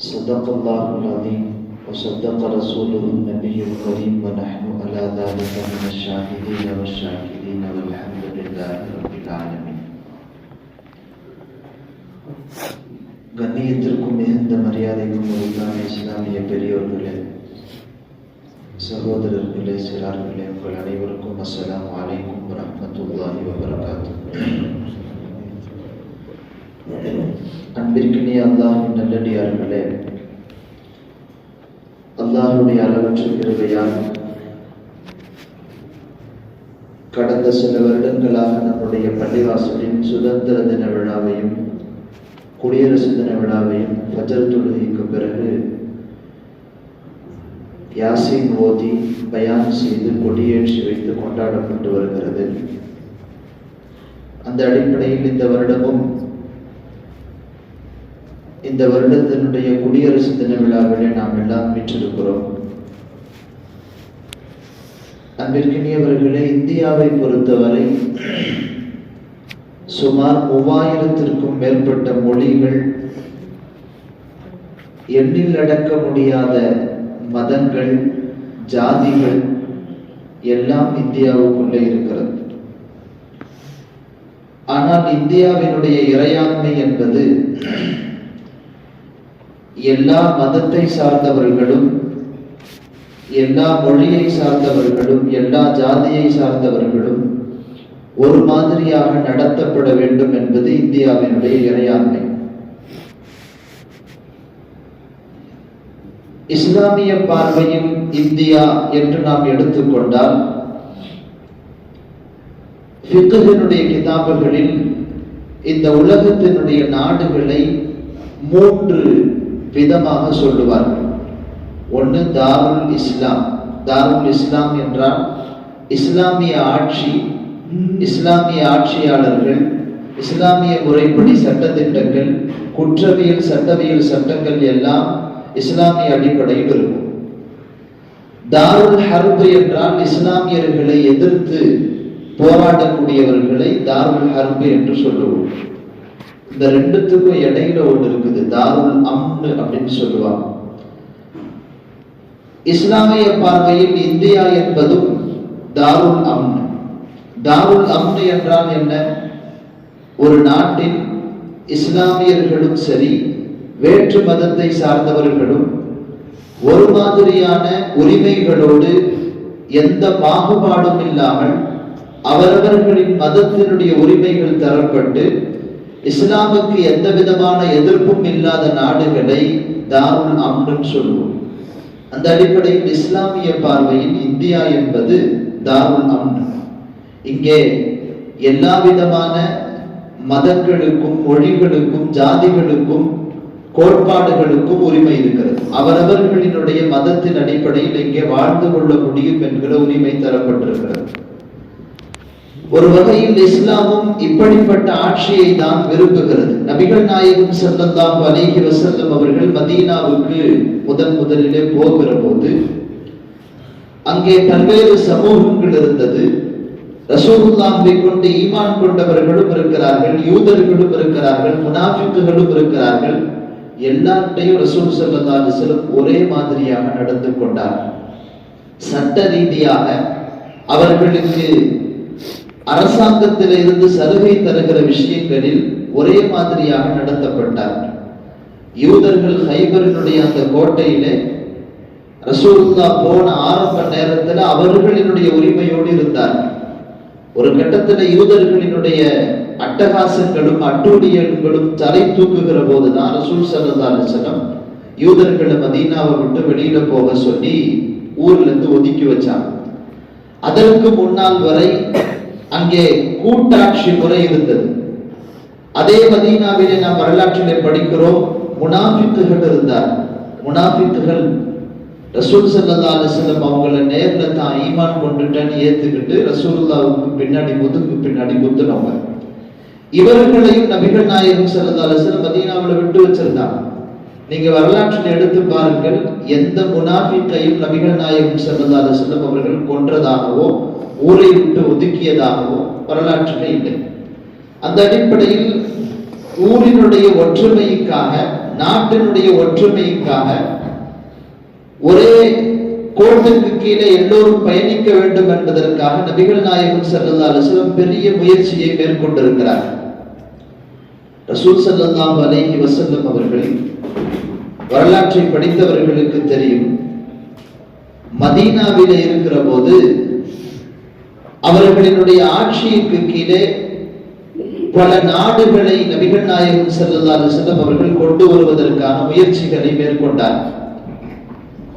صدق الله العظيم وصدق رسوله النبي الكريم ونحن على ذلك من الشاهدين والشاكرين والحمد لله رب العالمين கண்ணியத்திற்கும் மிகுந்த மரியாதைக்கும் உண்டான இஸ்லாமிய பெரியோர்களே சகோதரர்களே சிறார்களே உங்கள் அனைவருக்கும் அஸ்ஸலாமு அலைக்கும் வரஹ்மத்துல்லாஹி வபரகாத்துஹு அன்பிற்கினிய அல்லாஹின் நல்லடியார்களே. அல்லாஹுடைய அளவற்ற கிருபையால் கடந்த சில வருடங்களாக நம்முடைய பள்ளிவாசலின் சுதந்திர தின விழாவையும் குடியரசு தின விழாவையும் பஜர் தொழுகைக்கு பிறகு யாசின் ஓதி பயான் செய்து கொடியேற்றி வைத்து கொண்டாடப்பட்டு வருகிறது. அந்த அடிப்படையில் இந்த வருடமும் இந்த வருடத்தினுடைய குடியரசு தின விழாவிலே நாம் எல்லாம் வீற்றிருக்கிறோம். அன்பிற்கினியவர்களே இந்தியாவை பொறுத்தவரை சுமார் மூவாயிரத்திற்கும் மேற்பட்ட மொழிகள் எண்ணில் அடக்க முடியாத மதங்கள் ஜாதிகள் எல்லாம் இந்தியாவுக்குள்ளே இருக்கிறது. ஆனால் இந்தியாவினுடைய இறையாண்மை என்பது எல்லா மதத்தை சார்ந்தவர்களும் எல்லா மொழியை சார்ந்தவர்களும் எல்லா ஜாதியை சார்ந்தவர்களும் ஒரு மாதிரியாக நடத்தப்பட வேண்டும் என்பது இந்தியாவினுடைய இறையாண்மை. இஸ்லாமிய பார்வையும் இந்தியா என்று நாம் எடுத்துக்கொண்டால் ஃபித்துகனுடைய கிதாபுகளில் இந்த உலகத்தினுடைய நாடுகளை மூன்று விதமாக சொல்லுவார்கள் ஒன்று தாருல் இஸ்லாம். தாருல் இஸ்லாம் என்றால் இஸ்லாமிய ஆட்சி இஸ்லாமிய ஆட்சியாளர்கள் இஸ்லாமிய முறைப்படி சட்டத்திட்டங்கள் குற்றவியல் சட்டவியல் சட்டங்கள் எல்லாம் இஸ்லாமிய அடிப்படையில் இருக்கும். தாருல் ஹர்பு என்றால் இஸ்லாமியர்களை எதிர்த்து போராடக்கூடியவர்களை தாருல் ஹர்பு என்று சொல்லுவோம். இந்த ரெண்டுத்துக்கும் இடையில ஒன்று இருக்குது. தாருல் அம்னு அப்படின்னு சொல்லுவாங்க. இஸ்லாமிய பார்வையில் இந்தியா என்பதும் தாருல் அம்னு. தாருல் அம்னு என்றால் என்ன? ஒரு நாட்டில் இஸ்லாமியர்களும் சரி வேற்று மதத்தை சார்ந்தவர்களும் ஒரு மாதிரியான உரிமைகளோடு எந்த பாகுபாடும் இல்லாமல் அவரவர்களின் மதத்தினுடைய உரிமைகள் தரப்பட்டு இஸ்லாமுக்கு எந்த விதமான எதிர்ப்பும் இல்லாத நாடுகளை தாருல் அம்னு சொல்லுவோம் அந்த அடிப்படையில் இஸ்லாமிய பார்வையில் இந்தியா என்பது தாருல் அம்னு இங்கே எல்லா விதமான மதங்களுக்கும் மொழிகளுக்கும் ஜாதிகளுக்கும் கோட்பாடுகளுக்கும் உரிமை இருக்கிறது. அவரவர்களினுடைய மதத்தின் அடிப்படையில் இங்கே வாழ்ந்து கொள்ள முடியும் என்கிற உரிமை தரப்பட்டிருக்கிறது. ஒரு வகையில் இஸ்லாமும் இப்படிப்பட்ட ஆட்சியை தான் விரும்புகிறது. நபிகள் நாயகம் செல்லந்தாம் அலிஹி வசல்லம் அவர்கள் மதீனாவுக்கு முதன் முதலிலே போகிற போது அங்கே பல்வேறு சமூகங்கள் இருந்தது. ரசூலுல்லாஹை கொண்டு ஈமான் கொண்டவர்களும் இருக்கிறார்கள் யூதர்களும் இருக்கிறார்கள் முனாஃபிக்குகளும் இருக்கிறார்கள். எல்லாத்தையும் ரசூல் சல்லா அலிஸ்லம் ஒரே மாதிரியாக நடந்து கொண்டார். சட்ட ரீதியாக அவர்களுக்கு அரசாங்கத்தில் இருந்து சலுகை தருகிற விஷயங்களில் ஒரே மாதிரியாக நடத்தப்பட்டார். யூதர்கள் ஹைபரினுடைய அந்த கோட்டையிலே ரசூல்லா போன ஆரம்ப நேரத்தில் அவர்களினுடைய உரிமையோடு இருந்தார். ஒரு கட்டத்தில் யூதர்களினுடைய அட்டகாசங்களும் அட்டூழியங்களும் தலை தூக்குகிற போதுதான் ரசூல் சல்லா யூதர்களை மதீனாவை விட்டு வெளியில போக சொல்லி ஊர்ல இருந்து ஒதுக்கி வச்சாங்க. அதற்கு முன்னால் வரை அங்கே கூட்டாட்சி முறை இருந்தது. அதே மதீனாவிலே நாம் வரலாற்றிலே படிக்கிறோம் முனாஃபிக்குகள் இருந்தார். முனாஃபிக்குகள் ரசூல் சல்லா அலிஸ்லம் அவங்கள நேர்ல தான் ஈமான் கொண்டுட்டேன்னு ஏத்துக்கிட்டு ரசூல்லாவுக்கு பின்னாடி முதுக்கு பின்னாடி குத்துனவங்க. இவர்களையும் நபிகள் நாயகம் சல்லா அலிஸ்லம் மதீனாவில் விட்டு வச்சிருந்தாங்க. நீங்க வரலாற்றில் எடுத்து பாருங்கள் எந்த முனாஃபிக்கையும் நபிகள் நாயகம் சல்லா அலிஸ்லம் அவர்கள் கொன்றதாகவோ ஊரை விட்டு ஒதுக்கியதாகவும் வரலாற்றில் இல்லை. அந்த அடிப்படையில் ஊரினுடைய ஒற்றுமைக்காக நாட்டினுடைய ஒற்றுமைக்காக ஒரே கோட்டுக்கு கீழே எல்லோரும் பயணிக்க வேண்டும் என்பதற்காக நபிகள் நாயகம் சல்லா அலைஹி பெரிய முயற்சியை மேற்கொண்டிருக்கிறார் ரசூல் ஸல்லல்லாஹு அலைஹி வசல்லம் அவர்கள் வரலாற்றை படித்தவர்களுக்கு தெரியும் மதீனாவிலே இருக்கிற போது அவர்களினுடைய ஆட்சிக்கு கீழே பல நாடுகளை நபிகள் நாயகம் ஸல்லல்லாஹு அலைஹி அவர்கள் கொண்டு வருவதற்கான முயற்சிகளை மேற்கொண்டார்.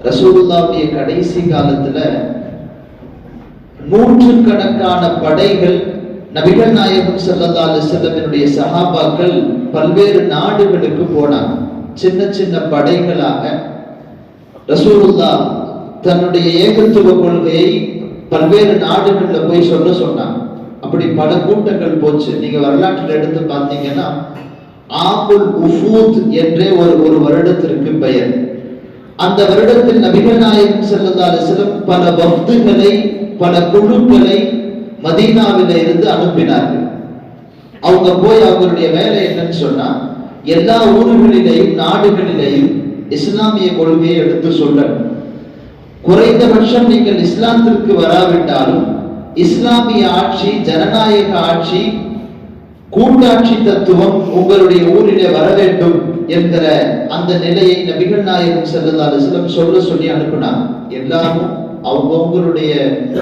ரசூலுல்லாவுடைய கடைசி காலத்துல நூற்றுக்கணக்கான படைகள் நபிகள் நாயகம் ஸல்லல்லாஹு செல்லத்தினுடைய சகாபாக்கள் பல்வேறு நாடுகளுக்கு போனாங்க. சின்ன சின்ன படைகளாக ரசூலுல்லா தன்னுடைய ஏகத்துவ கொள்கையை பல்வேறு நாடுகளில் போய் சொல்ல சொன்னாங்க. அப்படி பல கூட்டங்கள் போச்சு. நீங்க வரலாற்றில் எடுத்து பார்த்தீங்கன்னா ஆபுல் உஃபூத் என்றே ஒரு ஒரு வருடத்திற்கு பெயர். அந்த வருடத்தில் நபிகள் நாயகம் ஸல்லல்லாஹு பல பக்துகளை பல குழுக்களை மதீனாவில இருந்து அனுப்பினார்கள். அவங்க போய் அவங்களுடைய வேலை என்னன்னு சொன்னா எல்லா ஊர்களிலேயும் நாடுகளிலேயும் இஸ்லாமிய கொள்கையை எடுத்து சொல்லணும். குறைந்தபட்சம் நீங்கள் இஸ்லாத்திற்கு வராவிட்டாலும் இஸ்லாமிய ஆட்சி ஜனநாயக ஆட்சி கூட்டாட்சி தத்துவம் உங்களுடைய ஊரிலே வர வேண்டும் என்கிற அந்த நிலையை நபிகள் நாயகம் செல்லதாலும் அலைஹி சொல்ல சொல்லி அனுப்பினார் எல்லாரும் அவங்கவுங்களுடைய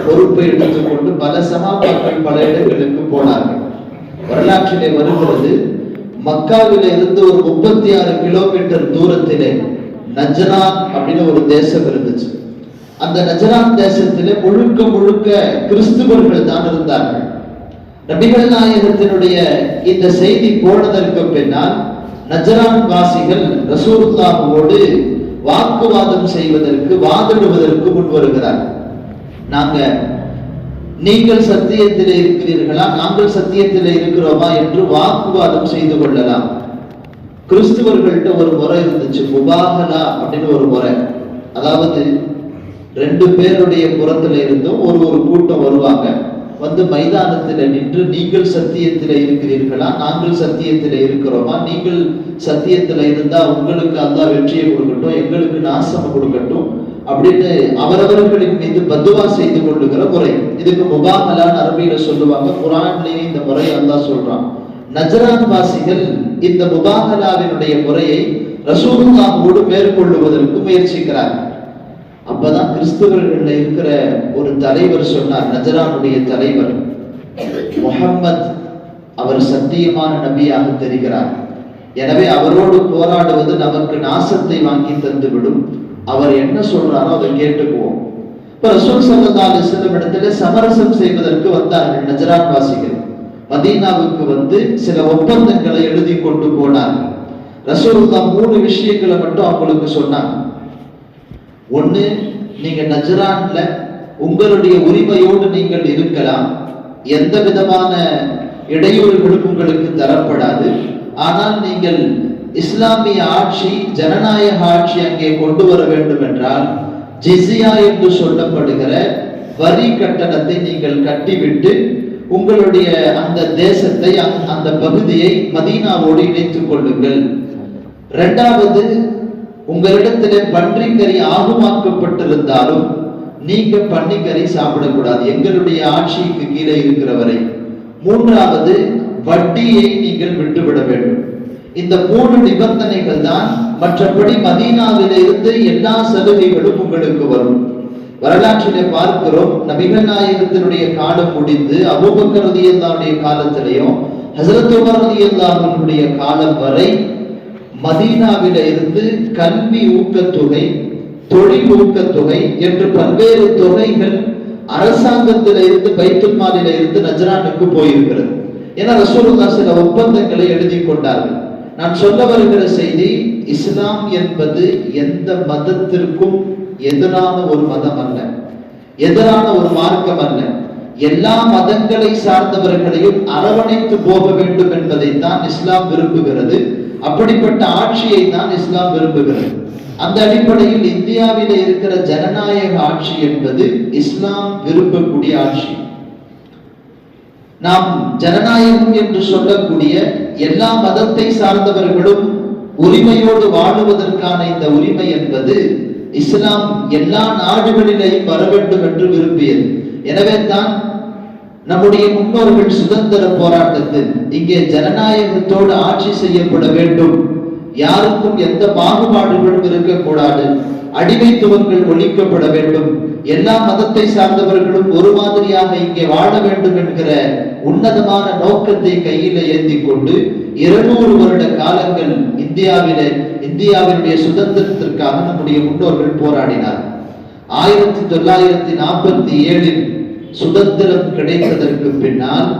பொறுப்பை எடுத்துக்கொண்டு பல சமாபாக்கள் பல இடங்களுக்கு போனார்கள். வரலாற்றிலே வருகிறது மக்காவில இருந்து ஒரு முப்பத்தி ஆறு கிலோமீட்டர் தூரத்திலே நஜரான் அப்படின்னு ஒரு தேசம் இருந்துச்சு. அந்த நஜரான் தேசத்திலே முழுக்க முழுக்க கிறிஸ்துவர்கள் தான் இருந்தார்கள். நபிகள் நாயகத்தினுடைய இந்த செய்தி போனதற்கு பின்னால் நஜரான் வாசிகள் ரசூலுல்லாஹோடு வாக்குவாதம் செய்வதற்கு வாதிடுவதற்கு முன் வருகிறார். நாங்க நீங்கள் சத்தியத்தில் இருக்கிறீர்களா? நாங்கள் சத்தியத்தில் இருக்கிறோமா என்று வாக்குவாதம் செய்து கொள்ளலாம். கிறிஸ்துவர்கள்ட்ட ஒரு முறை இருந்துச்சு முபாகலா அப்படின்னு ஒரு முறை. அதாவது ரெண்டு பேருடைய புறத்துல இருந்தும் ஒரு ஒரு கூட்டம் வருவாங்க. வந்து மைதானத்தில் நின்று நீங்கள் சத்தியத்தில் இருக்கிறீர்களா? நாங்கள் சத்தியத்தில் இருக்கிறோமா? நீங்கள் சத்தியத்தில் இருந்தா உங்களுக்கு அந்த வெற்றியை கொடுக்கட்டும் எங்களுக்கு நாசம் கொடுக்கட்டும் அப்படின்னு அவரவர்களின் மீது பத்துவா செய்து கொள்ளுகிற முறை. இதுக்கு முபாகலான் அரபியில சொல்லுவாங்க. குரான்லயே இந்த முறை அல்லா சொல்றான். நஜரான் வாசிகள் இந்த முபாகலாவினுடைய முறையை ரசூலுல்லாஹோடு மேற்கொள்ளுவதற்கு முயற்சிக்கிறார்கள் அப்பதான் கிறிஸ்துவர்கள் இருக்கிற ஒரு தலைவர் சொன்னார் நஜரானுடைய தலைவர். முஹம்மத் அவர் சத்தியமான நபியாக தெரிகிறார். எனவே அவரோடு போராடுவது நமக்கு நாசத்தை வாங்கி தந்துவிடும். அவர் என்ன சொல்றாரோ அதை கேட்டுக்குவோம். இப்ப ரசூல் சல்லல்லாஹு அலைஹி இடத்துல சமரசம் செய்வதற்கு வந்தார்கள் நஜரான் வாசிகள் மதீனாவுக்கு வந்து சில ஒப்பந்தங்களை எழுதி கொண்டு போனார்கள். ரசூலுல்லா மூணு விஷயங்களை மட்டும் அவங்களுக்கு சொன்னாங்க. ஒன்று நீங்கள் நஜரான்ல உங்களுடைய உரிமையோடு நீங்கள் இருக்கலாம். எந்த விதமான இடையூறுகளும் உங்களுக்கு தரப்படாது. ஆனால் நீங்கள் இஸ்லாமிய ஆட்சி ஜனநாயக ஆட்சி அங்கே கொண்டு வர வேண்டும் என்றால் ஜிசியா என்று சொல்லப்படுகிற வரி கட்டணத்தை நீங்கள் கட்டிவிட்டு உங்களுடைய அந்த தேசத்தை அந்த பகுதியை மதீனாவோடு இணைத்துக் கொள்ளுங்கள். இரண்டாவது உங்களிடத்திலே பன்றிக்கறி ஆகுமாக்கப்பட்டிருந்தாலும் நீங்க பன்னிக்கறி சாப்பிடக்கூடாது. எங்களுடைய ஆட்சிக்கு கீழே இருக்கிறவரை. மூன்றாவது வட்டியை நீங்கள் விட்டுவிட வேண்டும். இந்த மூன்று நிபந்தனைகள் தான் மற்றபடி மதீனாவிலே இருந்து எல்லா சலுகைகளும் உங்களுக்கு வரும். வரலாற்றிலே பார்க்கிறோம் நபிகள் நாயகத்தினுடைய காலம் முடிந்து அபூபக்கர் காலத்திலையும் காலத்திலேயும் ஹஜரத் காலம் வரை மதீனாவில இருந்து கல்வி ஊக்கத்தொகை தொழில் ஊக்கத்தொகை என்று பல்வேறு தொகைகள் அரசாங்கத்தில இருந்து பைத்துல் மாலில இருந்து நஜரானுக்கு போயிருக்கிறது. ஏன்னா ரசூலுல்லா சில ஒப்பந்தங்களை எழுதி கொண்டார்கள். நான் சொல்ல வருகிற செய்தி இஸ்லாம் என்பது எந்த மதத்திற்கும் எதிரான ஒரு மதம் அல்ல. எதிரான ஒரு மார்க்கம் அல்ல. எல்லா மதங்களை சார்ந்தவர்களையும் அரவணைத்து போக வேண்டும் என்பதை தான் இஸ்லாம் விரும்புகிறது. அப்படிப்பட்ட ஆட்சியை தான் இஸ்லாம் விரும்புகிறது. அந்த அடிப்படையில் இந்தியாவில் இருக்கிற ஜனநாயக ஆட்சி என்பது இஸ்லாம் விரும்பக்கூடிய ஆட்சி. நாம் ஜனநாயகம் என்று சொல்லக்கூடிய எல்லா மதத்தை சார்ந்தவர்களும் உரிமையோடு வாழுவதற்கான இந்த உரிமை என்பது இஸ்லாம் எல்லா நாடுகளிலேயும் வர வேண்டும் என்று விரும்பியது. எனவே தான் நம்முடைய முன்னோர்கள் சுதந்திர போராட்டத்தில் இங்கே ஜனநாயகத்தோடு ஆட்சி செய்யப்பட வேண்டும். யாருக்கும் எந்த பாகுபாடுகளும் இருக்கக்கூடாது. அடிமைத்துவங்கள் ஒழிக்கப்பட வேண்டும். எல்லா மதத்தை சார்ந்தவர்களும் ஒரு மாதிரியாக இங்கே வாழ வேண்டும் என்கிற உன்னதமான நோக்கத்தை கையில ஏந்தி கொண்டு இருநூறு வருட காலங்கள் இந்தியாவிலே இந்தியாவினுடைய சுதந்திரத்திற்காக நம்முடைய முன்னோர்கள் போராடினார் ஆயிரத்தி தொள்ளாயிரத்தி நாற்பத்தி ஏழில் சுதந்திரம் கிடைத்ததற்கு பின்னால்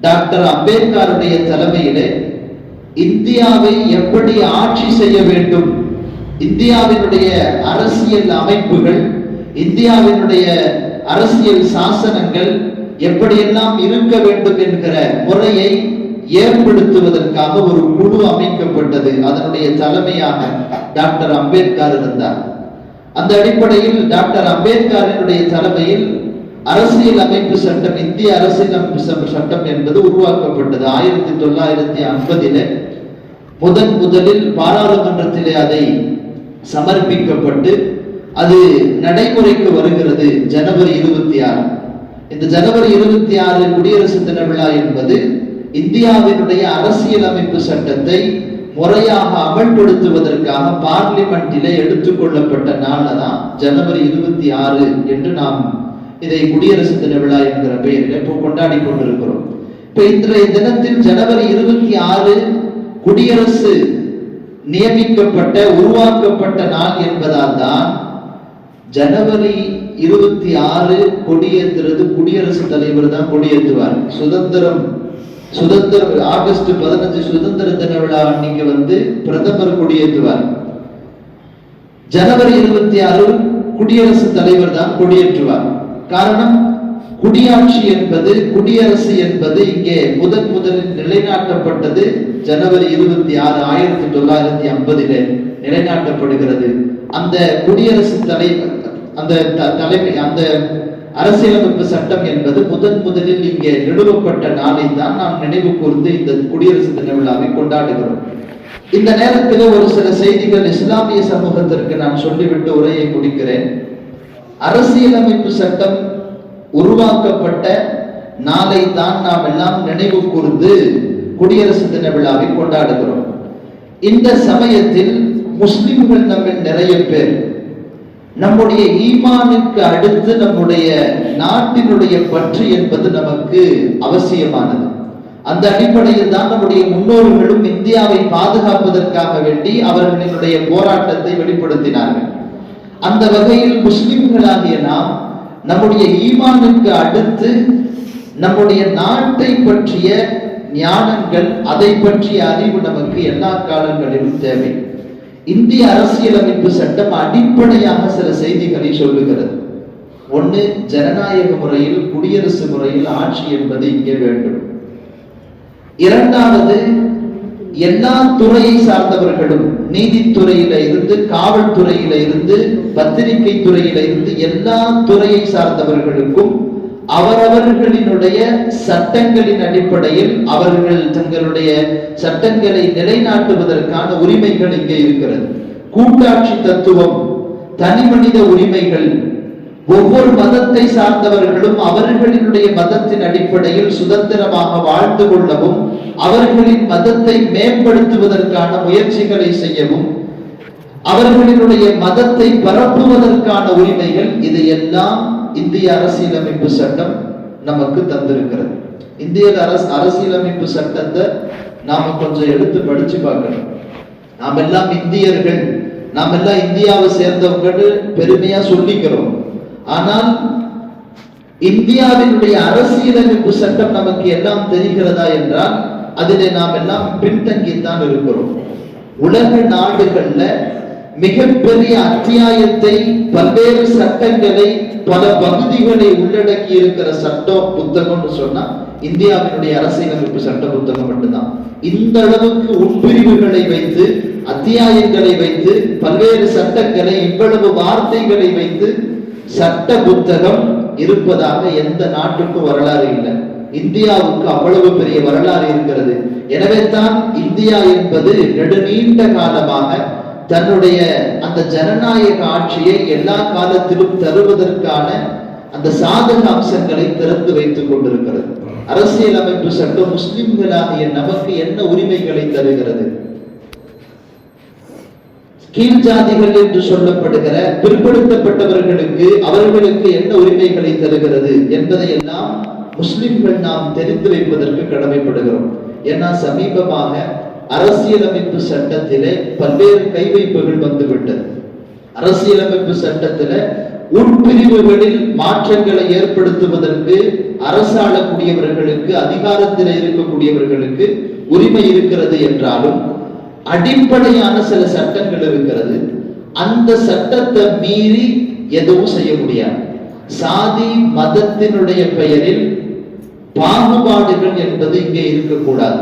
டாக்டர் அம்பேத்கருடைய தலைமையிலே இந்தியாவை எப்படி ஆட்சி செய்ய வேண்டும் இந்தியாவினுடைய அரசியல் அமைப்புகள் இந்தியாவினுடைய அரசியல் சாசனங்கள் எப்படியெல்லாம் இருக்க வேண்டும் என்கிற முறையை ஏற்படுத்துவதற்காக ஒரு குழு அமைக்கப்பட்டது. அதனுடைய தலைமையாக டாக்டர் அம்பேத்கர் இருந்தார். அந்த அடிப்படையில் டாக்டர் அம்பேத்கரினுடைய தலைமையில் அரசியல் அமைப்பு சட்டம் இந்திய அரசியல் அமைப்பு சட்டம் என்பது உருவாக்கப்பட்டது. ஆயிரத்தி தொள்ளாயிரத்தி ஐம்பதில முதன் முதலில் பாராளுமன்றத்திலே அதை சமர்ப்பிக்கப்பட்டு அது நடைமுறைக்கு வருகிறது. ஜனவரி இருபத்தி ஆறு இந்த ஜனவரி இருபத்தி ஆறு குடியரசு தின விழா என்பது இந்தியாவினுடைய அரசியலமைப்பு சட்டத்தை முறையாக அமல்படுத்துவதற்காக பார்லிமெண்டிலே எடுத்துக்கொள்ளப்பட்ட நாள் தான். ஜனவரி இருபத்தி ஆறு என்று நாம் இதை குடியரசு தின விழா என்கிற பெயரில் இப்போ கொண்டாடி கொண்டிருக்கிறோம். இப்ப இன்றைய தினத்தில் ஜனவரி இருபத்தி ஆறு குடியரசு நியமிக்கப்பட்ட உருவாக்கப்பட்ட நாள் என்பதால் தான் ஜனவரி இருபத்தி ஆறு கொடியேற்றுறது குடியரசுத் தலைவர் தான் கொடியேற்றுவார். சுதந்திரம் சுதந்திர ஆகஸ்ட் பதினஞ்சு சுதந்திர தின விழா அன்னைக்கு வந்து பிரதமர் கொடியேற்றுவார். ஜனவரி இருபத்தி ஆறு குடியரசுத் தலைவர் தான் கொடியேற்றுவார். காரணம் குடியாட்சி என்பது குடியரசு என்பது இங்கே முதன் முதலில் நிலைநாட்டப்பட்டது ஜனவரி இருபத்தி ஆறு ஆயிரத்தி தொள்ளாயிரத்தி ஐம்பதிலே நிலைநாட்டப்படுகிறது. அந்த குடியரசு தலை அந்த த- தலைமை அந்த அரசியலமைப்பு சட்டம் என்பது முதன் முதலில் இங்கே நிறுவப்பட்ட நாளை தான் நாம் நினைவு கூர்ந்து இந்த குடியரசு தின விழாவை கொண்டாடுகிறோம். இந்த நேரத்தில் ஒரு சில செய்திகள் இஸ்லாமிய சமூகத்திற்கு நான் சொல்லிவிட்டு உரையை முடிக்கிறேன். அரசியலமைப்பு சட்டம் உருவாக்கப்பட்ட நாளை தான் நாம் எல்லாம் நினைவு கூர்ந்து குடியரசு தின விழாவை கொண்டாடுகிறோம். இந்த சமயத்தில் முஸ்லிம்கள் நம்ம நிறைய பேர். நம்முடைய ஈமானுக்கு அடுத்து நம்முடைய நாட்டினுடைய பற்று என்பது நமக்கு அவசியமானது. அந்த அடிப்படையில் தான் நம்முடைய முன்னோர்களும் இந்தியாவை பாதுகாப்பதற்காக வேண்டி அவர்களினுடைய போராட்டத்தை வெளிப்படுத்தினார்கள். அந்த வகையில் முஸ்லிம்களாகிய நாம் நம்முடைய ஈமானுக்கு அடுத்து நம்முடைய நாட்டை பற்றிய ஞானங்கள் அதை பற்றிய அறிவு நமக்கு எல்லா காலங்களிலும் தேவை. இந்திய அரசியலமைப்பு சட்டம் அடிப்படையாக சில செய்திகளை சொல்லுகிறது. ஒன்று ஜனநாயக முறையில் குடியரசு முறையில் ஆட்சி என்பது இங்கே வேண்டும். இரண்டாவது எல்லா துறையை சார்ந்தவர்களும் நீதித்துறையில இருந்து காவல்துறையில இருந்து பத்திரிகை துறையில இருந்து எல்லா துறையை சார்ந்தவர்களுக்கும் அவரவர்களினுடைய சட்டங்களின் அடிப்படையில் அவர்கள் தங்களுடைய சட்டங்களை நிலைநாட்டுவதற்கான உரிமைகள் இங்கே இருக்கிறது. கூட்டாட்சி தத்துவம் தனி மனித உரிமைகள் ஒவ்வொரு மதத்தை சார்ந்தவர்களும் அவர்களினுடைய மதத்தின் அடிப்படையில் சுதந்திரமாக வாழ்ந்து கொள்ளவும் அவர்களின் மதத்தை மேம்படுத்துவதற்கான முயற்சிகளை செய்யவும் அவர்களினுடைய மதத்தை பரப்புவதற்கான உரிமைகள் இது எல்லாம் இந்திய அரசியலமைப்பு சட்டம் நமக்கு தந்திருக்கிறது. இந்திய அரசு அரசியலமைப்பு சட்டத்தை நாம கொஞ்சம் எடுத்து படிச்சு பார்க்கணும். நாம் எல்லாம் இந்தியர்கள். நாம் எல்லாம் இந்தியாவை சேர்ந்தவங்கன்னு பெருமையா சொல்லிக்கிறோம். ஆனால் இந்தியாவினுடைய அரசியலமைப்பு சட்டம் நமக்கு எல்லாம் தெரிகிறதா என்றால் அதில் நாம் எல்லாம் பின்தங்கித்தான் இருக்கிறோம். உலக நாடுகள்ல மிகப்பெரிய அத்தியாயத்தை பல்வேறு சட்டங்களை பல பகுதிகளை உள்ளடக்கி இருக்கிற சட்டம் புத்தகம்னு சொன்னா இந்தியாவினுடைய அரசியலமைப்பு சட்ட புத்தகம் மட்டும்தான். இந்த அளவுக்கு உட்பிரிவுகளை வைத்து அத்தியாயங்களை வைத்து பல்வேறு சட்டங்களை இவ்வளவு வார்த்தைகளை வைத்து சட்ட புத்தகம் இருப்பதாக எந்த நாட்டுக்கும் வரலாறு இல்லை. இந்தியாவுக்கு அவ்வளவு பெரிய வரலாறு இருக்கிறது. எனவே தான் இந்தியா என்பது நெடுநீண்ட காலமாக தன்னுடைய அந்த ஜனநாயக ஆட்சியை எல்லா காலத்திலும் தருவதற்கான அந்த சாதக அம்சங்களை திறந்து வைத்துக் கொண்டிருக்கிறது. அரசியலமைப்பு சட்டம் முஸ்லிம்களாகிய நமக்கு என்ன உரிமைகளை தருகிறது? கீழ் ஜாதிகள் என்று சொல்லப்படுகிற பிற்படுத்தப்பட்டவர்களுக்கு அவர்களுக்கு என்ன உரிமைகளை தருகிறது என்பதை எல்லாம் முஸ்லிம்கள் நாம் தெரிந்து வைப்பதற்கு கடமைப்படுகிறோம். ஏன்னா சமீபமாக அரசியலமைப்பு சட்டத்திலே பல்வேறு கைவைப்புகள் வந்துவிட்டது. அரசியலமைப்பு சட்டத்தில உட்பிரிவுகளில் மாற்றங்களை ஏற்படுத்துவதற்கு அரசாளக்கூடியவர்களுக்கு அதிகாரத்தில் இருக்கக்கூடியவர்களுக்கு உரிமை இருக்கிறது என்றாலும் அடிப்படையான சில சட்டங்கள் இருக்கிறது. அந்த சட்டத்தை மீறி எதுவும் செய்ய முடியாது. சாதி மதத்தினுடைய பெயரில் பாகுபாடுகள் என்பது இங்கே இருக்கக்கூடாது.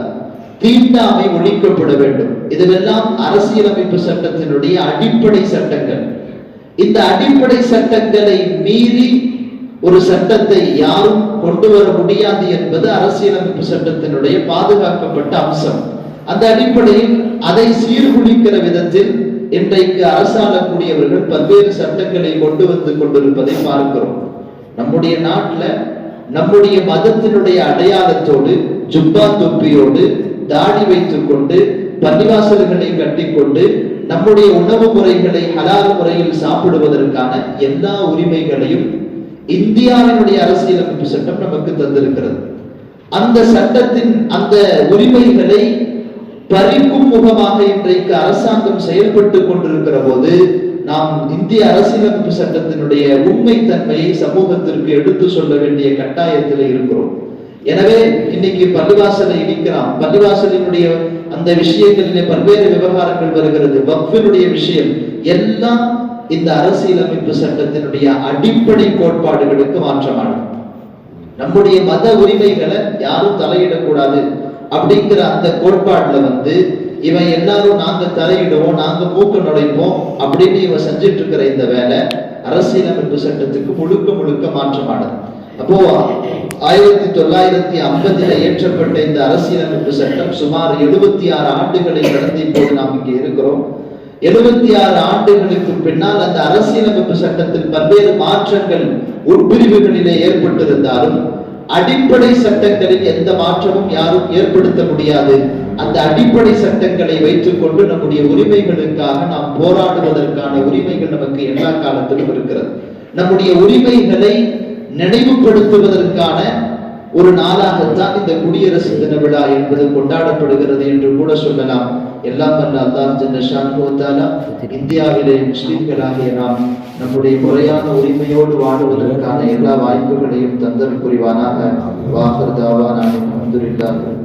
தீண்டாமை ஒழிக்கப்பட வேண்டும். இதுவெல்லாம் அரசியலமைப்பு சட்டத்தினுடைய அடிப்படை சட்டங்கள். இந்த அடிப்படை சட்டங்களை மீறி ஒரு சட்டத்தை யாரும் கொண்டு வர முடியாது என்பது அரசியலமைப்பு சட்டத்தினுடைய பாதுகாக்கப்பட்ட அம்சம். அந்த அடிப்படையில் அதை சீர்குலிக்கிற விதத்தில் இன்றைக்கு அரசாளக்கூடியவர்கள் பல்வேறு சட்டங்களை கொண்டு வந்து கொண்டிருப்பதை பார்க்கிறோம். நம்முடைய நாட்டில் நம்முடைய மதத்தினுடைய அடையாளத்தோடு ஜுப்பா தொப்பியோடு தாடி வைத்துக் கொண்டு பள்ளிவாசல்களை கட்டிக்கொண்டு நம்முடைய உணவு முறைகளை ஹலால் முறையில் சாப்பிடுவதற்கான எல்லா உரிமைகளையும் இந்தியாவினுடைய அரசியலமைப்பு சட்டம் நமக்கு தந்திருக்கிறது. அந்த சட்டத்தின் அந்த உரிமைகளை பறிக்கும் முகமாக இன்றைக்கு அரசாங்கம் செயல்பட்டு கொண்டிருக்கிற போது நாம் இந்திய அரசியலமைப்பு சட்டத்தினுடைய உண்மை தன்மையை சமூகத்திற்கு எடுத்து சொல்ல வேண்டிய கட்டாயத்தில் இருக்கிறோம். எனவே இன்னைக்கு பள்ளிவாசலை இடிக்கிறான் பள்ளிவாசலினுடைய அந்த விஷயங்களிலே பல்வேறு விவகாரங்கள் வருகிறது. வக்ஃபினுடைய விஷயம் எல்லாம் இந்த அரசியலமைப்பு சட்டத்தினுடைய அடிப்படை கோட்பாடுகளுக்கு மாற்றமானது. நம்முடைய மத உரிமைகளை யாரும் தலையிடக்கூடாது அப்படிங்கிற அந்த கோட்பாடுல வந்து இவன் எல்லாரும் நாங்க தலையிடுவோம் நாங்க மூக்க நுழைப்போம் அப்படின்னு இவன் செஞ்சுட்டு இருக்கிற இந்த வேலை அரசியலமைப்பு சட்டத்துக்கு முழுக்க முழுக்க மாற்றமானது. அப்போ ஆயிரத்தி தொள்ளாயிரத்தி ஐம்பதுல இயற்றப்பட்ட இந்த அரசியலமைப்பு சட்டம் சுமார் எழுபத்தி ஆறு ஆண்டுகளை கடந்து இப்போது நாம் இங்கே இருக்கிறோம். எழுபத்தி ஆறு ஆண்டுகளுக்கு பின்னால் அந்த அரசியலமைப்பு சட்டத்தில் பல்வேறு மாற்றங்கள் உட்பிரிவுகளிலே ஏற்பட்டிருந்தாலும் அடிப்படை சட்டங்களில் எந்த மாற்றமும் யாரும் ஏற்படுத்த முடியாது. அந்த அடிப்படை சட்டங்களை வைத்துக்கொண்டு நம்முடைய உரிமைகளுக்காக நாம் போராடுவதற்கான உரிமைகள் நமக்கு எல்லா காலத்திலும் இருக்கிறது. நம்முடைய உரிமைகளை நினைவுபடுத்துவதற்கான ஒரு நாளாகத்தான் இந்த குடியரசு தின விழா என்பது கொண்டாடப்படுகிறது என்று கூட சொல்லலாம். எல்லாம் வல்ல அல்லாஹ் ஜல்ல இந்தியாவிலே முஸ்லிம்களாகிய நாம் நம்முடைய முறையான உரிமையோடு வாடுவதற்கான எல்லா வாய்ப்புகளையும் தந்தல் புரிவானாக. வாகர் தாவானா அல்ஹம்துலில்லாஹி.